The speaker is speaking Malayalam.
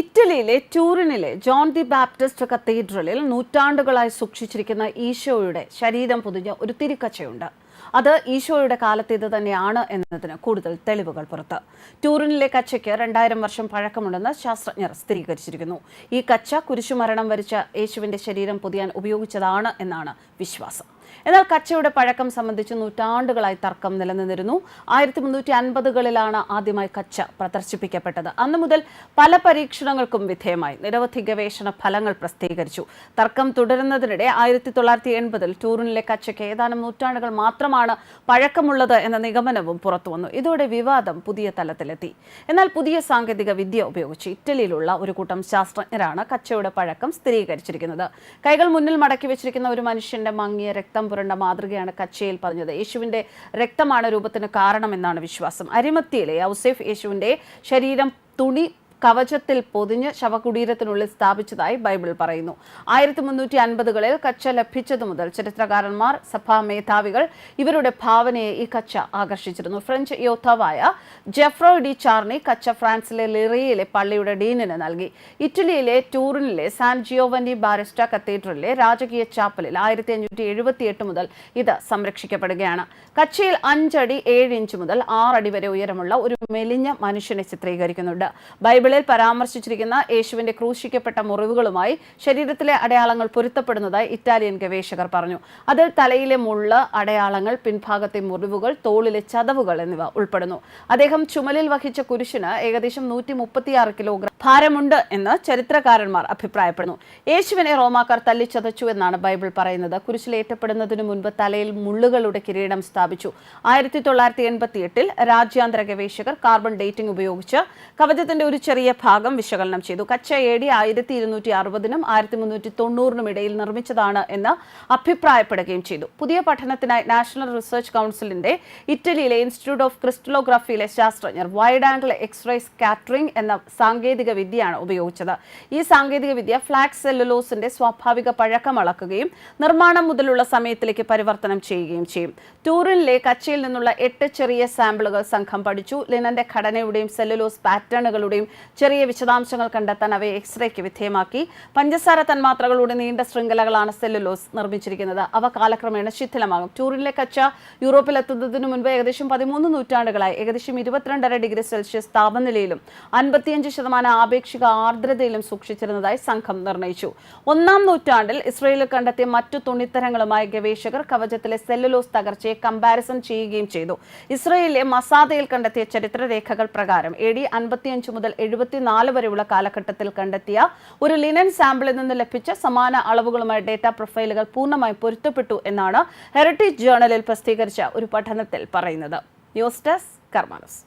ഇറ്റലിയിലെ ടൂറിനിലെ ജോൺ ദി ബാപ്റ്റിസ്റ്റ് കത്തീഡ്രലിൽ നൂറ്റാണ്ടുകളായി സൂക്ഷിച്ചിരിക്കുന്ന ഈശോയുടെ ശരീരം പൊതിഞ്ഞ ഒരു തിരിക്കച്ചയുണ്ട്. അത് ഈശോയുടെ കാലത്തേത് തന്നെയാണ് എന്നതിന് കൂടുതൽ തെളിവുകൾ പുറത്ത്. ടൂറിനിലെ കച്ചയ്ക്ക് രണ്ടായിരം വർഷം പഴക്കമുണ്ടെന്ന് ശാസ്ത്രജ്ഞർ സ്ഥിരീകരിച്ചിരിക്കുന്നു. ഈ കച്ച കുരിശുമരണം വരിച്ച യേശുവിന്റെ ശരീരം പൊതിയാൻ ഉപയോഗിച്ചതാണ് എന്നാണ് വിശ്വാസം. എന്നാൽ കച്ചയുടെ പഴക്കം സംബന്ധിച്ച് നൂറ്റാണ്ടുകളായി തർക്കം നിലനിന്നിരുന്നു. ആയിരത്തി മുന്നൂറ്റി അൻപതുകളിലാണ് ആദ്യമായി കച്ച പ്രദർശിപ്പിക്കപ്പെട്ടത്. അന്നു മുതൽ പല പരീക്ഷണങ്ങൾക്കും വിധേയമായി. നിരവധി ഗവേഷണ ഫലങ്ങൾ പ്രസിദ്ധീകരിച്ചു. തർക്കം തുടരുന്നതിനിടെ ആയിരത്തി തൊള്ളായിരത്തി എൺപതിൽ ടൂറിനിലെ കച്ചയ്ക്ക് ഏതാനും നൂറ്റാണ്ടുകൾ മാത്രമാണ് പഴക്കമുള്ളത് എന്ന നിഗമനവും പുറത്തുവന്നു. ഇതോടെ വിവാദം പുതിയ തലത്തിലെത്തി. എന്നാൽ പുതിയ സാങ്കേതിക വിദ്യ ഉപയോഗിച്ച് ഇറ്റലിയിലുള്ള ഒരു കൂട്ടം ശാസ്ത്രജ്ഞരാണ് കച്ചയുടെ പഴക്കം സ്ഥിരീകരിച്ചിരിക്കുന്നത്. കൈകൾ മുന്നിൽ മടക്കി വെച്ചിരിക്കുന്ന ഒരു മനുഷ്യന്റെ മങ്ങിയ രക്തം പുരണ്ട മാതൃകയാണ് കച്ചയിൽ പറഞ്ഞത്. യേശുവിന്റെ രക്തമാണ് രൂപത്തിന് കാരണമെന്നാണ് വിശ്വാസം. അരിമത്തിയിലെ ഔസേഫ് യേശുവിന്റെ ശരീരം തുണി കവചത്തിൽ പൊതിഞ്ഞ് ശവകുടീരത്തിനുള്ളിൽ സ്ഥാപിച്ചതായി ബൈബിൾ പറയുന്നു. ആയിരത്തി മുന്നൂറ്റി അൻപതുകളിൽ കച്ച ലഭിച്ചതു മുതൽ ചരിത്രകാരന്മാർ സഭാ മേധാവികൾ ഇവരുടെ ഭാവനയെ ഈ കച്ച ആകർഷിച്ചിരുന്നു. ഫ്രഞ്ച് യോദ്ധാവായ ജെഫ്രോ ഡി ചാർണി കച്ച ഫ്രാൻസിലെ ലിറിയയിലെ പള്ളിയുടെ ഡീനിന് നൽകി. ഇറ്റലിയിലെ ടൂറിനിലെ സാൻ ജിയോവന്നി ബാരിസ്റ്റ കത്തീഡ്രലിലെ രാജകീയ ചാപ്പലിൽ ആയിരത്തി അഞ്ഞൂറ്റി എഴുപത്തി എട്ട് മുതൽ ഇത് സംരക്ഷിക്കപ്പെടുകയാണ്. കച്ചയിൽ അഞ്ചടി ഏഴ് ഇഞ്ച് മുതൽ ആറടി വരെ ഉയരമുള്ള ഒരു മെലിഞ്ഞ മനുഷ്യനെ ചിത്രീകരിക്കുന്നുണ്ട്. ബൈബിൾ ബൈബിളിൽ പരാമർശിച്ചിരിക്കുന്ന യേശുവിന്റെ ക്രൂശിക്കപ്പെട്ട മുറിവുകളുമായി ശരീരത്തിലെ അടയാളങ്ങൾ പൊരുത്തപ്പെടുന്നതായി ഇറ്റാലിയൻ ഗവേഷകർ പറഞ്ഞു. അതിൽ തലയിലെ മുള്ള അടയാളങ്ങൾ പിൻഭാഗത്തെ മുറിവുകൾ തോളിലെ ചതവുകൾ എന്നിവ ഉൾപ്പെടുന്നു. അദ്ദേഹം ചുമലിൽ വഹിച്ച കുരിശിന് ഏകദേശം നൂറ്റി മുപ്പത്തിയാറ് കിലോഗ്രാം ഭാരമുണ്ട് എന്ന് ചരിത്രകാരന്മാർ അഭിപ്രായപ്പെടുന്നു. യേശുവിനെ റോമാക്കാർ തല്ലിച്ചതച്ചു എന്നാണ് ബൈബിൾ പറയുന്നത്. കുരിശിലേറ്റപ്പെടുന്നതിനു മുൻപ് തലയിൽ മുള്ളുകളുടെ കിരീടം സ്ഥാപിച്ചു. ആയിരത്തി തൊള്ളായിരത്തി എൺപത്തി എട്ടിൽ രാജ്യാന്തര ഗവേഷകർ കാർബൺ ഡേറ്റിംഗ് ഉപയോഗിച്ച് കവചത്തിന്റെ ഒരു ചെറിയ ഭാഗം വിശകലനം ചെയ്തു. കച്ച ഡി ആയിരത്തി ഇരുന്നൂറ്റി അറുപതിനും ആയിരത്തി മുന്നൂറ്റി തൊണ്ണൂറിനും ഇടയിൽ നിർമ്മിച്ചതാണ് എന്ന് അഭിപ്രായപ്പെടുകയും ചെയ്തു. പുതിയ പഠനത്തിനായി നാഷണൽ റിസർച്ച് കൗൺസിലിന്റെ ഇറ്റലിയിലെ ഇൻസ്റ്റിറ്റ്യൂട്ട് ഓഫ് ക്രിസ്റ്റലോഗ്രഫിയിലെ ശാസ്ത്രജ്ഞർ വൈഡ് ആംഗിൾ എക്സ്റേ സ്കാറ്ററിംഗ് എന്ന വിദ്യയാണ് ഉപയോഗിച്ചത്. ഈ സാങ്കേതിക വിദ്യ ഫ്ലാക്സ് സെല്ലുലോസിന്റെ സ്വാഭാവിക പഴക്കം അളക്കുകയും നിർമ്മാണം മുതലുള്ള സമയത്തിലേക്ക് പരിവർത്തനം ചെയ്യുകയും ചെയ്യും. ടൂറിനിലെ കച്ചയിൽ നിന്നുള്ള എട്ട് ചെറിയ സാമ്പിളുകൾ സംഘം പഠിച്ചു. ലിനന്റെ ഘടനയുടെയും സെല്ലുലോസ് പാറ്റേണുകളുടെയും ചെറിയ വിശദാംശങ്ങൾ കണ്ടെത്താൻ അവയെ എക്സ്റേക്ക് വിധേയമാക്കി. പഞ്ചസാര തന്മാത്രകളുടെ നീണ്ട ശൃംഖലകളാണ് സെല്ലുലോസ് നിർമ്മിച്ചിരിക്കുന്നത്. അവ കാലക്രമേണ ശിഥിലമാകും. ടൂറിനിലെ കച്ച യൂറോപ്പിൽ എത്തുന്നതിന് മുൻപ് ഏകദേശം പതിമൂന്ന് നൂറ്റാണ്ടുകളായി. ഏകദേശം ഇരുപത്തിരണ്ടര ഡിഗ്രി സെൽഷ്യസ് താപനിലയിലും അൻപത്തിയഞ്ച് ശതമാനം ആപേക്ഷിക ആർദ്രതയിലും സൂക്ഷിച്ചിരുന്നതായി സംഘം നിർണയിച്ചു. ഒന്നാം നൂറ്റാണ്ടിൽ ഇസ്രയേലിൽ കണ്ടെത്തിയ മറ്റു തുണിത്തരങ്ങളുമായി ഗവേഷകർ കവചത്തിലെ സെല്ലുലോസ് തകർച്ചയെ കമ്പാരിസൺ ചെയ്യുകയും ചെയ്തു. ഇസ്രയേലിലെ മസാദയിൽ കണ്ടെത്തിയ ചരിത്രരേഖകൾ പ്രകാരം എ ഡി അൻപത്തിയഞ്ച് മുതൽ എഴുപത്തിനാല് വരെയുള്ള കാലഘട്ടത്തിൽ കണ്ടെത്തിയ ഒരു ലിനൻ സാമ്പിളിൽ നിന്ന് ലഭിച്ച സമാന അളവുകളുമായി ഡേറ്റ പ്രൊഫൈലുകൾ പൂർണമായും പൊരുത്തപ്പെട്ടു എന്നാണ് ഹെറിറ്റേജ് ജേണലിൽ പ്രസിദ്ധീകരിച്ച ഒരു പഠനത്തിൽ പറയുന്നത്. News desk കർമാനസ്.